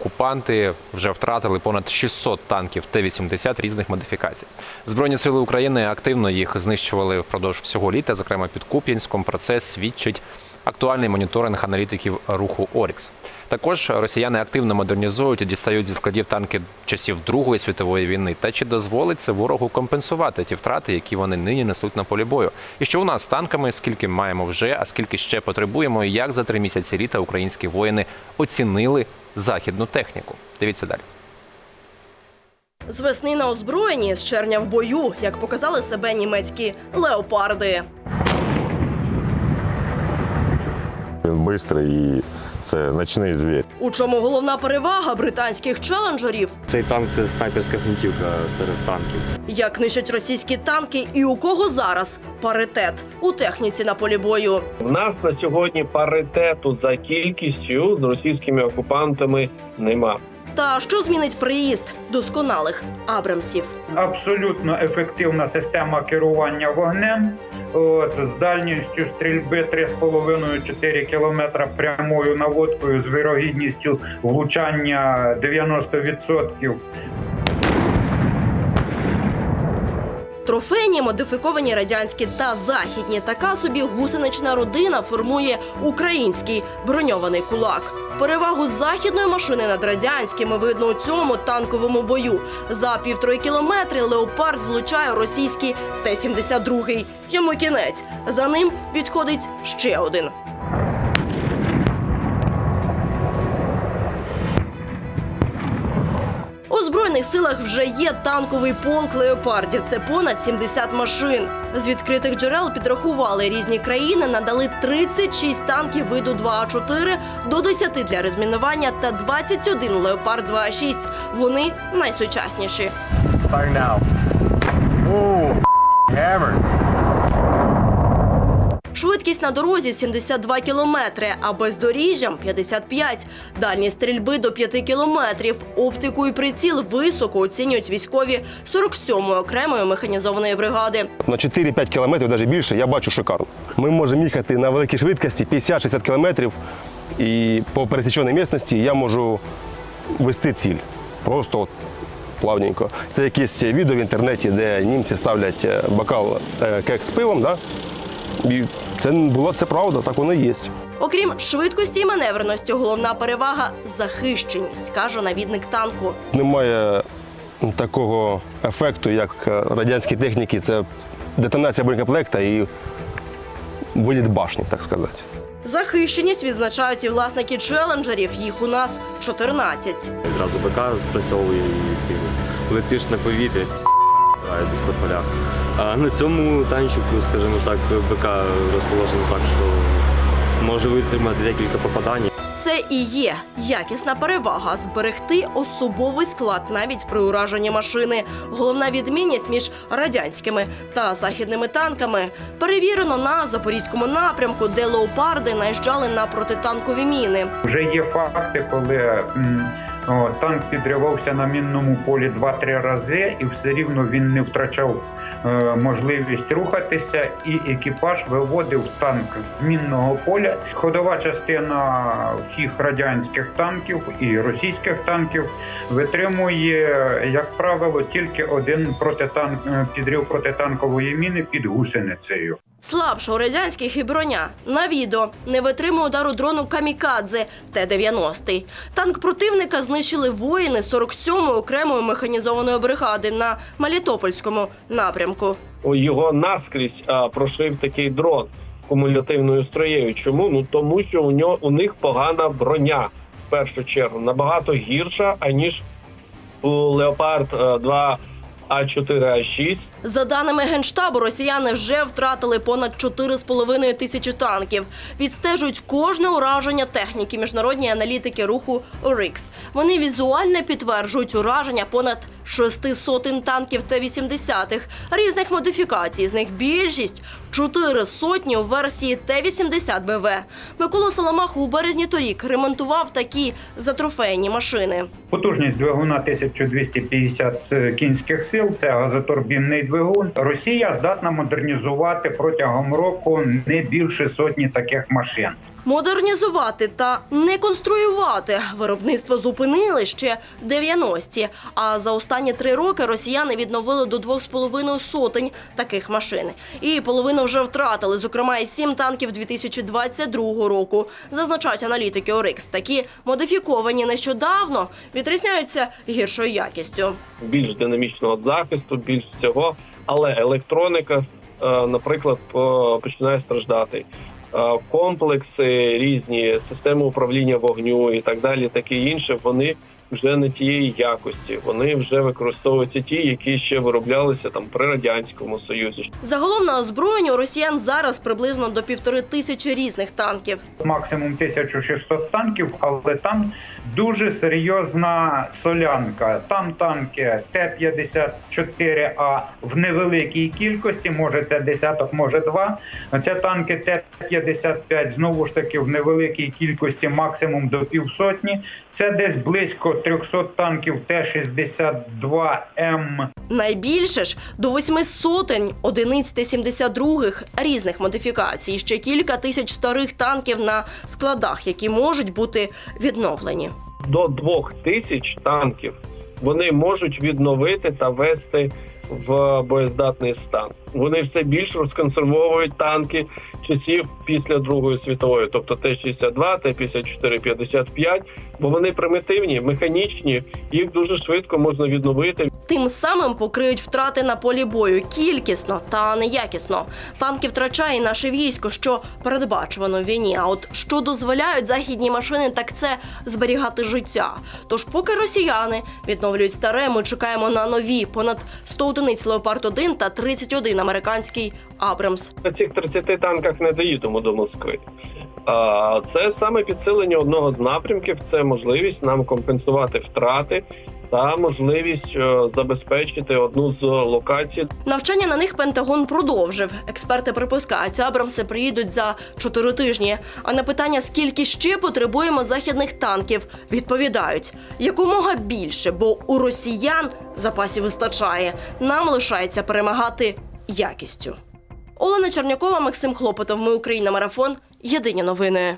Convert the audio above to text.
окупанти вже втратили понад 600 танків Т-80 різних модифікацій. Збройні сили України активно їх знищували впродовж всього літа, зокрема під Куп'янськом. Про це свідчить актуальний моніторинг аналітиків руху Орікс. Також росіяни активно модернізують і дістають зі складів танки часів Другої світової війни. Та чи дозволить це ворогу компенсувати ті втрати, які вони нині несуть на полі бою? І що у нас з танками, скільки маємо вже, а скільки ще потребуємо, і як за три місяці літа українські воїни оцінили західну техніку? Дивіться далі. З весни на озброєнні, з червня в бою, як показали себе німецькі леопарди. Він швидкий і це ночний звір. У чому головна перевага британських челенджерів? Цей танк це снайперська гвинтівка серед танків. Як нищать російські танки і у кого зараз паритет у техніці на полі бою? У нас на сьогодні паритету за кількістю з російськими окупантами нема. Та що змінить приїзд досконалих Абрамсів? абсолютно ефективна система керування вогнем. От, з дальністю стрільби 3,5-4 км прямою наводкою з вирогідністю влучання 90%. Трофейні, модифіковані радянські та західні така собі гусенична родина формує український броньований кулак. Перевагу західної машини над радянськими видно у цьому танковому бою. За півтори кілометри леопард влучає російський Т-72. Йому кінець. За ним підходить ще один. У збройних силах вже є танковий полк леопардів. Це понад 70 машин. З відкритих джерел підрахували різні країни, надали 36 танків виду 2А4 до 10 для розмінування та 21 леопард 2А6. Вони найсучасніші. Fire now. Ooh, hammered. Швидкість на дорозі 72 кілометри, а бездоріжжям 55. Дальність стрільби до 5 кілометрів. Оптику і приціл високо оцінюють військові 47-ї окремої механізованої бригади. На 4-5 кілометрів, навіть більше, я бачу шикарно. Ми можемо їхати на великій швидкості 50-60 кілометрів, і по пересіченій місцевості я можу вести ціль. Просто от плавненько. Це якесь відео в інтернеті, де німці ставлять е, бокал е, кек з пивом. Да? І це було це правда, так воно і є. Окрім швидкості і маневреності, головна перевага захищеність, каже навідник танку. Немає такого ефекту, як е, радянські техніки. Це детонація боєкомплекта і виліт башні, так сказати. Захищеність відзначають і власники челенджерів. Їх у нас 14. Відразу БК спрацьовує і ти летиш на повітрі, грає десь по полях. А на цьому танчику, скажімо так, БК розположено так, що може витримати декілька попадань. Це і є якісна перевага зберегти особовий склад навіть при ураженні машини. Головна відмінність між радянськими та західними танками перевірено на запорізькому напрямку, де леопарди наїжджали на протитанкові міни. Вже є факти, коли м, танк підривався на мінному полі 2-3 рази, і все рівно він не втрачав е, можливість рухатися, і екіпаж виводив танк з мінного поля. Ходова частина всіх радянських танків і російських танків витримує, як правило, тільки один протитанк е, підрив протитанкової міни під гусеницею. Слабша у радянських і броня на відео не витримує удару дрону Камікадзе Т-90. Танк противника знищили воїни 47-ї окремої механізованої бригади на Мелітопольському напрямку. Його наскрізь а, прошив такий дрон кумулятивною строєю. Чому? Ну тому що у нього у них погана броня в першу чергу набагато гірша аніж у Леопард 2 А4 А6. За даними генштабу, росіяни вже втратили понад 4,5 тисячі танків. Відстежують кожне ураження техніки міжнародні аналітики руху РИКС. Вони візуально підтверджують ураження понад шести сотень танків Т-80 різних модифікацій. З них більшість чотири сотні у версії Т-80 БВ. Микола Соломах у березні торік ремонтував такі затрофейні машини. Потужність двигуна 1250 кінських сил. Це газотурбінний двигун. Росія здатна модернізувати протягом року не більше сотні таких машин. Модернізувати та не конструювати виробництво зупинили ще 90-ті. А за останні три роки росіяни відновили до двох з половиною сотень таких машин. І половину вже втратили, зокрема і сім танків 2022 року. Зазначають аналітики ОРИКС. Такі модифіковані нещодавно відрізняються гіршою якістю. більш динамічного захисту, більш всього, але електроніка, е, наприклад, починає страждати. Е, Комплекси різні, системи управління вогню і так далі, таке інше, вони вже не тієї якості. Вони вже використовуються ті, які ще вироблялися там при радянському союзі. Загалом на озброєнні у росіян зараз приблизно до півтори тисячі різних танків. Максимум 1600 танків, але там дуже серйозна солянка. Там танки Т-54А в невеликій кількості, може це десяток, може два. Це танки Т-55 знову ж таки в невеликій кількості, максимум до півсотні. Це десь близько 300 танків Т-62М. Найбільше ж до восьми сотень одиниць Т-72 різних модифікацій, ще кілька тисяч старих танків на складах, які можуть бути відновлені. До двох тисяч танків вони можуть відновити та вести в боєздатний стан. Вони все більш розконсервовують танки часів після Другої світової, тобто Т-62, Т-54, 55, бо вони примітивні, механічні, їх дуже швидко можна відновити. Тим самим покриють втрати на полі бою кількісно та неякісно. Танки втрачає наше військо, що передбачувано в війні. А от що дозволяють західні машини, так це зберігати життя. Тож, поки росіяни відновлюють старе, ми чекаємо на нові понад 100 одиниць Леопард 1 та 31 американський Абрамс. На цих 30 танках не доїдемо до Москви. Це саме підсилення одного з напрямків. Це можливість нам компенсувати втрати та можливість е, забезпечити одну з локацій, Навчання на них Пентагон продовжив. Експерти припускають, Абрамси приїдуть за чотири тижні. А на питання, скільки ще потребуємо західних танків, відповідають якомога більше, бо у росіян запасів вистачає. Нам лишається перемагати якістю. Олена Чернякова, Максим Хлопотов. Ми Україна. Марафон. Єдині новини.